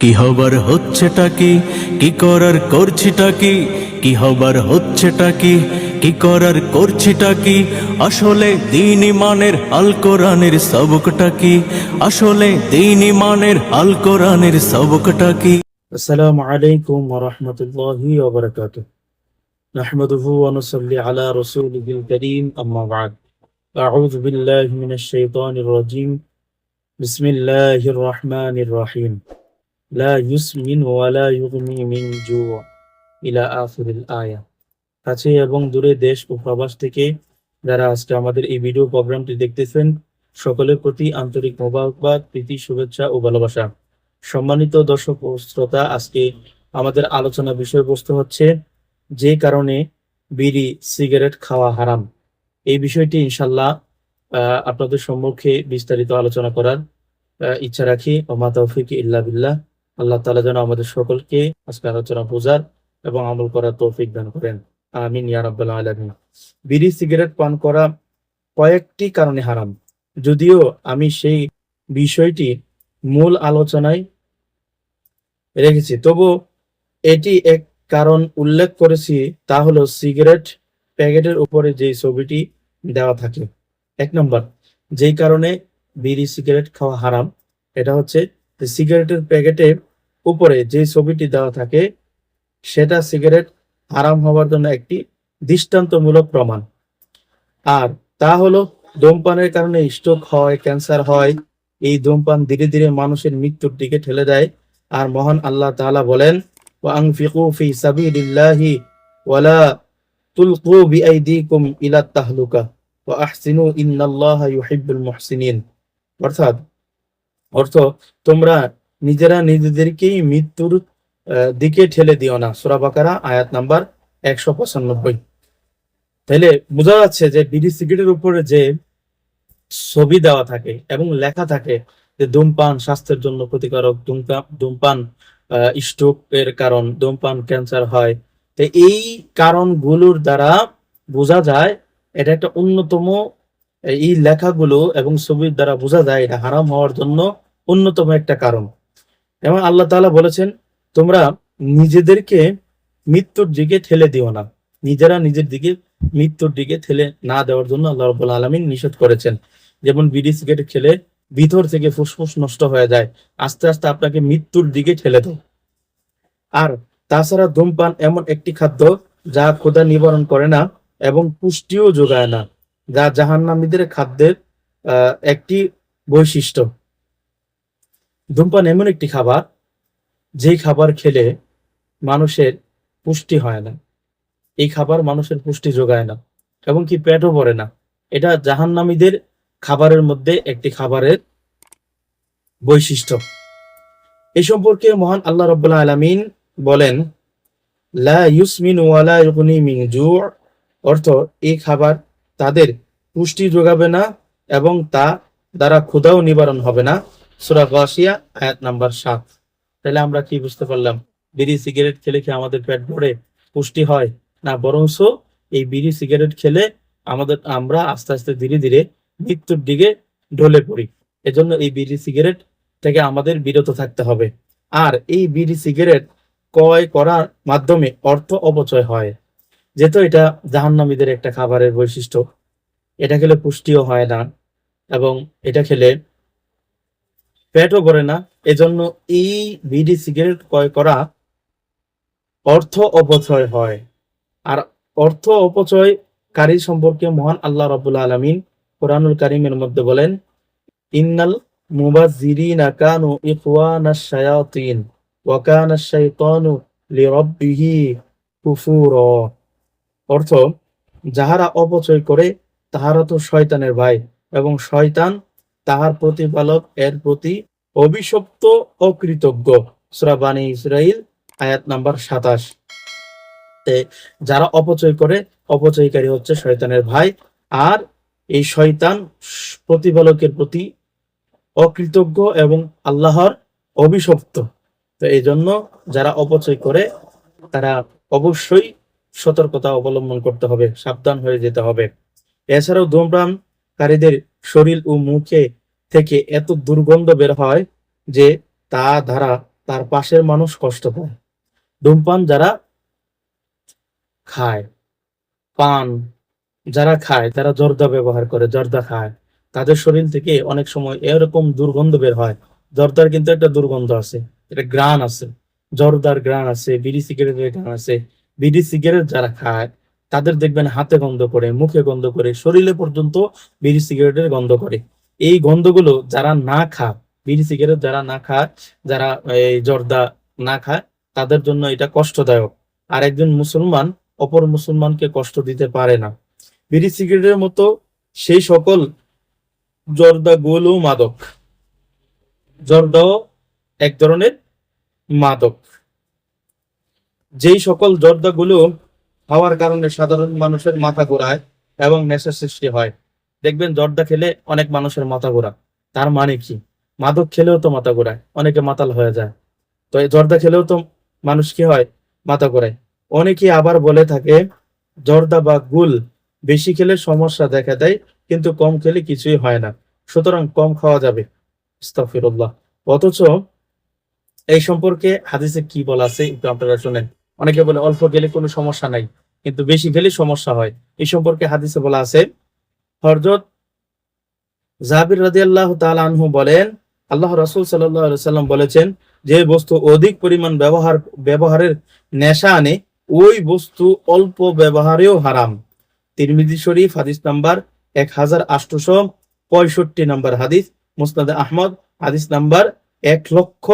কি হবার হচ্ছেটা কি? কি করার করছিটা কি? কি হবার হচ্ছেটা কি? কি করার করছিটা কি? আসলে দিন ইমানের আল কোরআনের সবকটা কি? আসলে দিন ইমানের আল কোরআনের সবকটা কি? আসসালামু আলাইকুম ওয়া রাহমাতুল্লাহি ওয়া বারাকাতুহু। নাহমাদুহু ওয়া নুসাল্লি আলা রাসূলিল কারীম, আম্মা বা'দ। আউযু বিল্লাহি মিনাশ শাইতানির রাজীম। বিসমিল্লাহির রাহমানির রহিম। লা ইউসমিন মিন জু কাছে এবং দূরে দেশ ও প্রবাস থেকে যারা আজকে আমাদের এই ভিডিও প্রোগ্রামটি দেখতেছেন, সকলের প্রতি আন্তরিক মোবারকবাদ, প্রীতি, শুভেচ্ছা ও ভালোবাসা। সম্মানিত দর্শক ও শ্রোতা, আজকে আমাদের আলোচনা বিষয়বস্তু হচ্ছে যে কারণে বিড়ি, সিগারেট খাওয়া হারাম। এই বিষয়টি ইনশাল্লাহ আপনাদের সম্মুখে বিস্তারিত আলোচনা করার ইচ্ছা রাখি, ও মাতৌফিক ইল্লা বিল্লাহ। আল্লাহ তালা যেন আমাদের সকলকে আজকে আলোচনা বোঝার এবং আমল করার তৌফিক দান করেন। আমিন, ইয়া রাব্বাল আলামিন। বিড়ি, সিগারেট, পান করা কয়েকটি কারণে হারাম। যদিও আমি সেই বিষয়টি মূল আলোচনায় রেখেছি, তবু এটি এক কারণ উল্লেখ করেছি, তা হলো সিগারেট প্যাকেটের উপরে যে ছবিটি দেওয়া থাকে। এক নম্বর, যেই কারণে বিড়ি, সিগারেট খাওয়া হারাম, এটা হচ্ছে সিগারেটের প্যাকেটের উপরে যে ছবিটি দেওয়া থাকে, সেটা সিগারেট হারাম হওয়ার জন্য একটি দৃষ্টান্তমূলক প্রমাণ। আর তা হলো, ধূমপানের কারণে স্ট্রোক হয় ক্যান্সার হয়, এই ধূমপান ধীরে ধীরে মানুষের মৃত্যুর দিকে ঠেলে দেয়। আর মহান আল্লাহ তাআলা বলেন অর্থাৎ, অর্থ, তোমরা নিজেরা নিজেদেরকেই মৃত্যুর দিকে ঠেলে দিও না। সূরা বাকারা, আয়াত নাম্বার একশো পঁচানব্বই। তাহলে বোঝা যাচ্ছে যে বিড়ি সিগারেটের উপরে যে ছবি দেওয়া থাকে এবং লেখা থাকে যে ধূমপান স্বাস্থ্যের জন্য ক্ষতিকারক, ধূমপান স্ট্রোক এর কারণ, ধূমপান ক্যান্সার হয়। তো এই কারণগুলোর দ্বারা বোঝা যায় এটা একটা অন্যতম, এই লেখাগুলো এবং ছবির দ্বারা বোঝা যায় এটা হারাম হওয়ার জন্য অন্যতম একটা কারণ। এবং আল্লাহ তাআলা বলেছেন, তোমরা নিজেদেরকে মৃত্যুর দিকে ঠেলে দিও না। নিজেরা নিজের দিকে মৃত্যুর দিকে ঠেলে না দেওয়ার জন্য আল্লাহ রাব্বুল আলামিন নিষেধ করেছেন। যেমন বিড়ি সিগারেট খেলে ভিতর থেকে ফুসফুস নষ্ট হয়ে যায়। আস্তে আস্তে আপনাকে মৃত্যুর দিকে ঠেলে দেয় আর তাছাড়া ধূমপান এমন একটি খাদ্য যা ক্ষুধা নিবারণ করে না এবং পুষ্টিও যোগায় না, যা জাহান্নামীদের খাদ্যের একটি বৈশিষ্ট্য। ধূমপান এমন একটি খাবার, যেই খাবার খেলে মানুষের পুষ্টি হয় না। এই খাবার মানুষের পুষ্টি যোগায় না এবং কি পেটও ভরে না। এটা জাহান্নামীদের খাবারের মধ্যে একটি খাবারের বৈশিষ্ট্য। এই সম্পর্কে মহান আল্লাহ রাব্বুল আলামিন বলেন, লা ইউসমিন ওয়ালা অর্থ, এই খাবার তাদের পুষ্টি যোগাবে না এবং তা দ্বারা ক্ষুধাও নিবারণ হবে না। সূরা গাশিয়া আয়াত নাম্বার 7 তাহলে আমরা কি বুঝতে পারলাম? বিড়ি সিগারেট খেলে কি আমাদের পেট ভরে, পুষ্টি হয়? না বরংস এই বিড়ি সিগারেট খেলে আমাদের, আমরা আস্তে আস্তে ধীরে ধীরে মৃত্যুর দিকে ঢলে পড়ি। এজন্য এই বিড়ি সিগারেট থেকে আমাদের বিরত থাকতে হবে। আর এই বিড়ি সিগারেট ক্রয় করার মাধ্যমে অর্থ অপচয় হয়। যেহেতু এটা জাহান্নামীদের একটা খাবারের বৈশিষ্ট্য, এটা খেলে পুষ্টিও হয় না, এবং এটা খেলে পেটও ভরে না। এজন্য এই বিড়ি সিগারেট ক্রয় করা অর্থ অপচয় হয়। আর অর্থ অপচয়কারী সম্পর্কে মহান আল্লাহ রাব্বুল আলামিন কোরআনুল কারীমের মধ্যে বলেন, ইন্নাল অর্থ, যাহারা অপচয় করে, তাহারা তো শয়তানের ভাই এবং শয়তান তাহার প্রতিপালক এর প্রতি অভিশপ্ত অকৃতজ্ঞ সূরা বানী ইসরাইল আয়াত নাম্বার সাতাশ। যারা অপচয় করে, অপচয়কারী হচ্ছে শয়তানের ভাই। আর এই শয়তান প্রতিপালকের প্রতি অকৃতজ্ঞ এবং আল্লাহর অভিশপ্ত। তো এই জন্য যারা অপচয় করে, তারা অবশ্যই সতর্কতা অবলম্বন করতে হবে, সাবধান হয়ে যেতে হবে। এছাড়াও ধূমপানকারীদের শরীর ও মুখে থেকে এত দুর্গন্ধ বের হয় যে তা দ্বারা তার পাশের মানুষ কষ্ট পায়। ধূমপান যারা খায়, পান যারা খায়, তারা জর্দা ব্যবহার করে, জর্দা খায়। তাদের শরীর থেকে অনেক সময় এরকম দুর্গন্ধ বের হয়। জর্দার কিন্তু একটা দুর্গন্ধ আছে এটা গ্রান আছে। জর্দার গ্রান আছে, বিড়ি সিগারেটের গ্রান আছে। বিড়ি সিগারেট যারা খায়, তাদের দেখবেন হাতে গন্ধ করে, মুখে গন্ধ করে, শরীরে পর্যন্ত বিড়ি সিগারেটের গন্ধ করে। এই গন্ধগুলো যারা না খায়, বিড়ি, সিগারেট যারা না খায়, যারা এই জর্দা না খায়, তাদের জন্য এটা কষ্টদায়ক। আর একজন মুসলমান অপর মুসলমানকে কষ্ট দিতে পারে না। বিড়ি, সিগারেটের মতো সেই সকল জর্দা গোলও মাদক। জর্দাও এক ধরনের মাদক। যেই সকল জর্দাগুলো খাওয়ার কারণে সাধারণ মানুষের মাথা ঘোরায় এবং নেশা সৃষ্টি হয়। দেখবেন জর্দা খেলে অনেক মানুষের মাথা ঘোরা। তার মানে কি? মাদক খেলেও তো মাথা ঘোরায়, অনেকে মাতাল হয়ে যায়। তো এই জর্দা খেলেও তো মানুষ কি হয়? মাথা ঘোরায়। অনেকে আবার বলে থাকে, জর্দা বা গুল বেশি খেলে সমস্যা দেখা দেয়, কিন্তু কম খেলে কিছুই হয় না। সুতরাং কম খাওয়া যাবে। ইস্তাগফিরুল্লাহ অথচ এই সম্পর্কে হাদিসে কি বলা আছে একটু আপনারা শুনেন। অনেকে বলে, অল্প গেলে কোনো সমস্যা নাই, কিন্তু বেশি গেলে সমস্যা হয়। এই সম্পর্কে হাদিসে বলা আছে হরজত জাবির রাদিয়াল্লাহু তাআলা আনহু বলেন, আল্লাহ রাসূল সাল্লাম বলেছেন যে বস্তু অধিক পরিমাণ ব্যবহার, ব্যবহারের নেশা আনে, ওই বস্তু অল্প ব্যবহারেও হারাম। তিরমিজি শরীফ হাদিস নাম্বার এক হাজার আটশোশো পঁয়ষট্টি নাম্বার হাদিস, মুসনাদে আহমদ হাদিস নাম্বার এক লক্ষ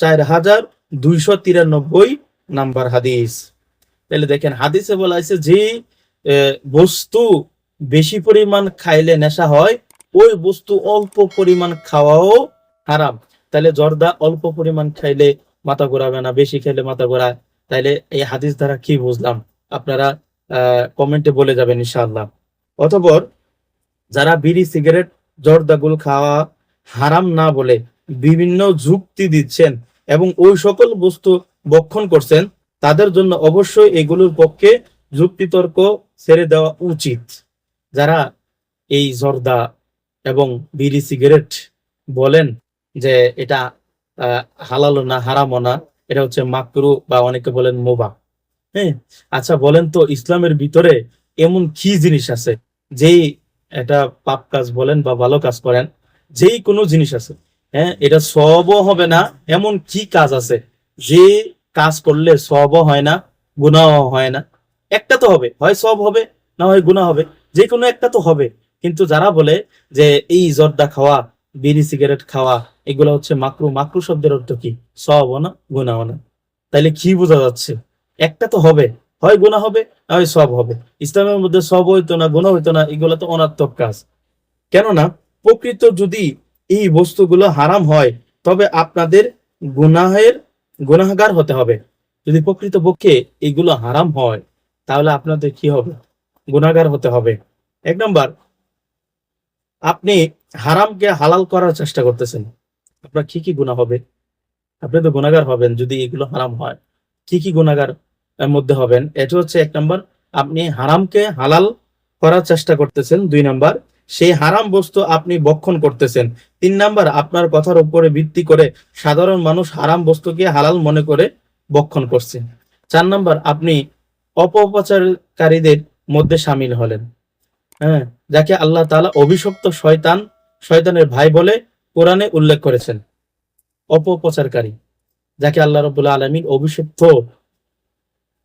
চার হাজার দুইশো তিরানব্বই নাম্বার হাদিস। তাহলে দেখেন, হাদিসে বলা আছে যে বস্তু বেশি পরিমাণ খাইলে নেশা হয়, ওই বস্তু অল্প পরিমাণ খাওয়াও হারাম। তাহলে জর্দা অল্প পরিমাণ খাইলে মাথা ঘোরাবে না, বেশি খেলে মাথা ঘোরায়। তাইলে এই হাদিস দ্বারা কি বুঝলাম? আপনারা কমেন্টে বলে যাবেন ইনশাআল্লাহ। অতঃপর যারা বিড়ি, সিগারেট জর্দাগুল খাওয়া হারাম না বলে বিভিন্ন যুক্তি দিচ্ছেন এবং ওই সকল বস্তু বক্ষণ করছেন, তাদের জন্য অবশ্যই এগুলোর পক্ষে যুক্তিতর্ক ছেড়ে দেওয়া উচিত। যারা এই জর্দা এবং বিড়ি সিগারেট বলেন যে এটা আহ, হালালও না হারামো না এটা হচ্ছে মাকরু বা অনেকে বলেন মোবা। হ্যাঁ? আচ্ছা বলেন তো ইসলামের ভিতরে এমন কি জিনিস আছে যেই এটা পাপ কাজ বলেন বা ভালো কাজ করেন যেই কোনো জিনিস আছে হ্যাঁ? এটা সবও হবে না এমন কি কাজ আছে যে কাজ করলে সবও হয় না গুনাহ হয় না? একটা তো হবে হয় সব হবে না হয় গুনাহ হবে। যে কোনো একটা তো হবে। কিন্তু যারা বলে যে এই জর্দা খাওয়া, বিড়ি, সিগারেট খাওয়া, এগুলো হচ্ছে মাকরু মাকরু শব্দের অর্থ কি? সবও না, গুনাহ না। তাইলে কি বোঝা যাচ্ছে? একটা তো হবে। হয় গুনাহ হবে হয় সব হবে। ইসলামের মধ্যে সব হইতো না, গুনাহ হইতো না, এগুলো তো অনাত্মক কাজ। কেননা, প্রকৃত যদি এই বস্তুগুলো হারাম হয়, তবে আপনাদের গুনাহের গুনাহগার হতে হবে। যদি প্রকৃত পক্ষে এগুলো হারাম হয়, তাহলে আপনাদের কি হবে? গুনাহগার হতে হবে। এক নম্বর, আপনি হারামকে হালাল করার চেষ্টা করতেছেন। আপনার কি কি গুণা হবে? আপনি তো গুনাহগার হবেন যদি এগুলো হারাম হয়। কি কি এর মধ্যে হবেন? এটা হচ্ছে এক নম্বর, আপনি হারামকে হালাল করার চেষ্টা করতেছেন। দুই নাম্বার, সেই হারাম বস্তু আপনি বক্ষণ করতেছেন। তিন নাম্বার, আপনার কথার উপরে ভিত্তি করে সাধারণ মানুষ হারাম বস্তুকে হালাল মনে করে বক্ষণ করছেন চার নাম্বার, আপনি অপপ্রচারকারীদের মধ্যে সামিল হলেন। হ্যাঁ যাকে আল্লাহ তাআলা অভিশপ্ত শয়তান, শয়তানের ভাই বলে কোরআনে উল্লেখ করেছেন। অপপ্রচারকারী, যাকে আল্লাহ রবুল্লা আলমিন অভিশপ্ত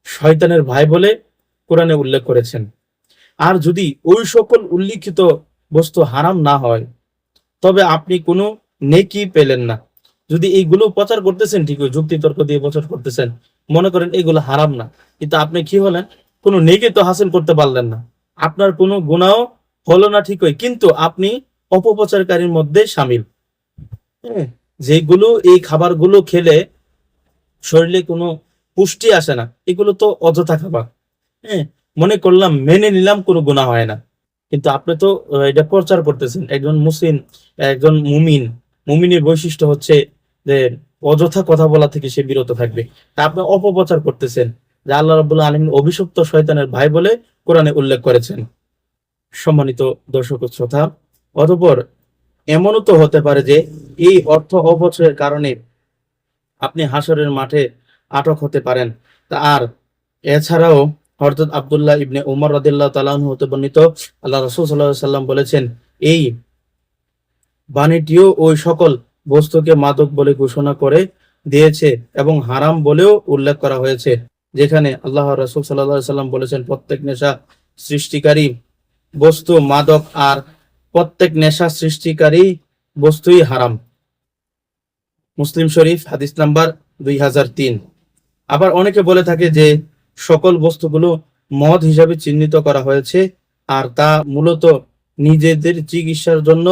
শয়তানের ভাই বলে কোরআনে উল্লেখ করেছেন। আর যদি ওই সকল উল্লিখিত বস্তু হারাম না হয়, তবে আপনি কোনো নেকি পেলেন না। যদি এইগুলো প্রচার করতেছেন, ঠিকই যুক্তি তর্ক দিয়ে প্রচার করতেছেন, মনে করেন এগুলো হারাম না। কিন্তু আপনি কি হলেন? কোনো নেকি তো হাসিল করতে পারলেন না। আপনার কোনো গুণাও হলো না ঠিকই কিন্তু আপনি অপপ্রচারকারীর মধ্যে সামিল। হ্যাঁ, যেগুলো এই খাবারগুলো খেলে শরীরে কোনো পুষ্টি আসে না এগুলো তো অযথা খাবার। হ্যাঁ মনে করলাম মেনে নিলাম কোনো গুণা হয় না। কিন্তু আপনি তো এটা প্রচার করতেছেন। একজন মুসলিম একজন মুমিন মুমিনের বৈশিষ্ট্য হচ্ছে যে অযথা কথা বলা থেকে সে বিরত থাকবে। তা আপনি অপপ্রচার করতেছেন। যে আল্লাহ রাবুল্লাহ আলমিন অভিশপ্ত শয়তানের ভাই বলে কোরআনে উল্লেখ করেছেন। সম্মানিত দর্শক শ্রোতা, অতঃপর এমনও তো হতে পারে যে এই অর্থ অপচয়ের কারণে আপনি হাসরের মাঠে আটক হতে পারেন। তা আর এছাড়াও হরজত আবদুল্লাহ ইবনে উমর রদিল্লাহ তালাহ হতে বর্ণিত আল্লাহ রসুল সাল্লাহ সাল্লাম বলেছেন, এই বাণীটিও ওই সকল বস্তুকে মাদক বলে ঘোষণা করে দিয়েছে এবং হারাম বলেও উল্লেখ করা হয়েছে। যেখানে আল্লাহ রসুল সাল্লাহ সাল্লাম বলেছেন, প্রত্যেক নেশা সৃষ্টিকারী বস্তু, মাদক, আর প্রত্যেক নেশা সৃষ্টিকারী বস্তুই হারাম। মুসলিম শরীফ, হাদিস নাম্বার দুই হাজার তিন। আবার অনেকে বলে থাকে যে, সকল বস্তুগুলো মদ হিসাবে চিহ্নিত করা হয়েছে, আর তা মূলত নিজেদের চিকিৎসার জন্য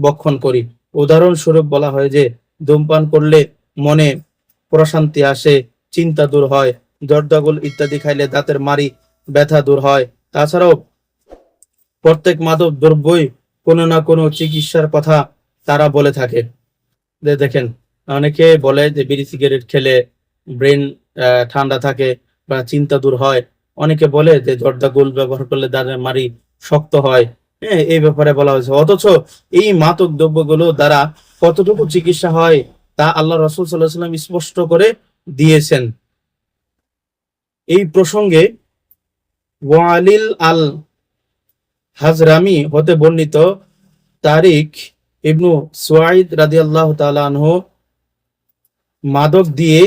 বক্ষণ করি। উদাহরণস্বরূপ বলা হয় যে, ধূমপান করলে মনে প্রশান্তি আসে, চিন্তা দূর হয় জর্দাগুল ইত্যাদি খাইলে দাঁতের মারি ব্যথা দূর হয়। তাছাড়াও প্রত্যেক মাদক দ্রব্যই কোনো না কোনো চিকিৎসার কথা তারা বলে থাকে। দেখেন, অনেকে বলে যে বিড়ি সিগারেট খেলে ব্রেন ঠান্ডা থাকে বা চিন্তা দূর হয়। অনেকে বলে যে জর্দা গোল ব্যবহার করলে দাঁতের মারি শক্ত হয়। হ্যাঁ এই ব্যাপারে বলা হয়েছে। অথচ এই মাদক দ্রব্যগুলো দ্বারা কতটুকু চিকিৎসা হয় তা আল্লাহ রসুল সাল্লাহ সাল্লাম স্পষ্ট করে দিয়েছেন। এই প্রসঙ্গে ওয়ালিল আল হাজরামি হতে বর্ণিত তারিক ইবনু সুয়াইদ রাদি আল্লাহ আনহু মাদক দিয়ে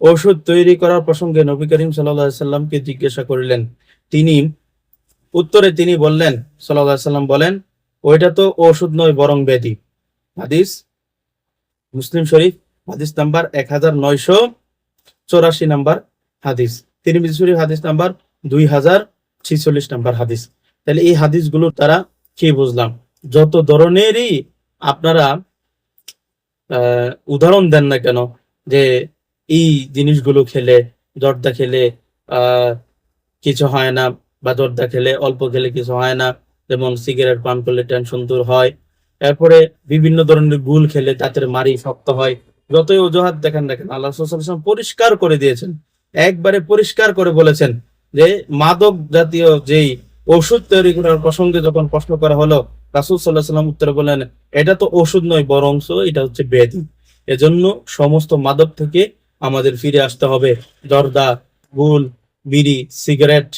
ঔষধ তৈরি করার প্রসঙ্গে নবী করিম সাল্লামকে জিজ্ঞাসা করিলেন। তিনি উত্তরে তিনি বললেন সাল্লাম বলেন, ওইটা তো ওষুধ নয়, বরং ব্যাধি। হাদিস, মুসলিম শরীফ হাদিস নাম্বার এক হাজার নয়শো চৌরাশি নাম্বার হাদিস। তিরমিজি শরীফ হাদিস নাম্বার দুই হাজার ছিচল্লিশ নাম্বার হাদিস। তাহলে এই হাদিসগুলো তারা কি বুঝলাম? যত ধরনেরই আপনারা উদাহরণ দেন না কেন যে এই জিনিসগুলো খেলে, জর্দা খেলে কিছু হয় না বা জর্দা খেলে, অল্প খেলে কিছু হয় না। যেমন সিগারেট পান করলে টেনশন দূর হয়। এরপরে বিভিন্ন ধরনের গুল খেলে দাঁতের মারি শক্ত হয়। যতই অজুহাত দেখেন দেখেন আল্লাহ সাল্লাম পরিষ্কার করে দিয়েছেন। একবারে পরিষ্কার করে বলেছেন যে, মাদক জাতীয় যেই ওষুধ তৈরি করার প্রসঙ্গে যখন প্রশ্ন করা হলো, রাসুল সাল্লাহ সাল্লাম উত্তরে বললেন, এটা তো ওষুধ নয়, বরংস এটা হচ্ছে ব্যাধি এজন্য সমস্ত মাদক থেকে আমাদের ফিরে আসতে হবে। জর্দা, গুল, বিড়ি, সিগারেট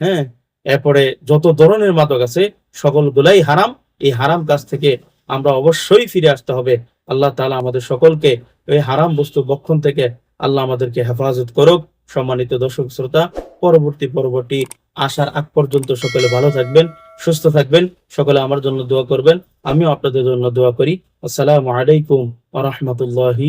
হ্যাঁ এরপরে যত ধরনের মাদক আছে, সকলগুলাই হারাম। এই হারাম কাজ থেকে আমরা অবশ্যই ফিরে আসতে হবে। আল্লাহ তালা আমাদের সকলকে এই হারাম বস্তু বক্ষণ থেকে আল্লাহ আমাদেরকে হেফাজত করুক। সম্মানিত দর্শক শ্রোতা, পরবর্তী পর্বটি আসার আগ পর্যন্ত সকলে ভালো থাকবেন, সুস্থ থাকবেন, সকলে আমার জন্য দোয়া করবেন, আমিও আপনাদের জন্য দোয়া করি। আসসালামু আলাইকুম আ রাহমাতুল্লাহি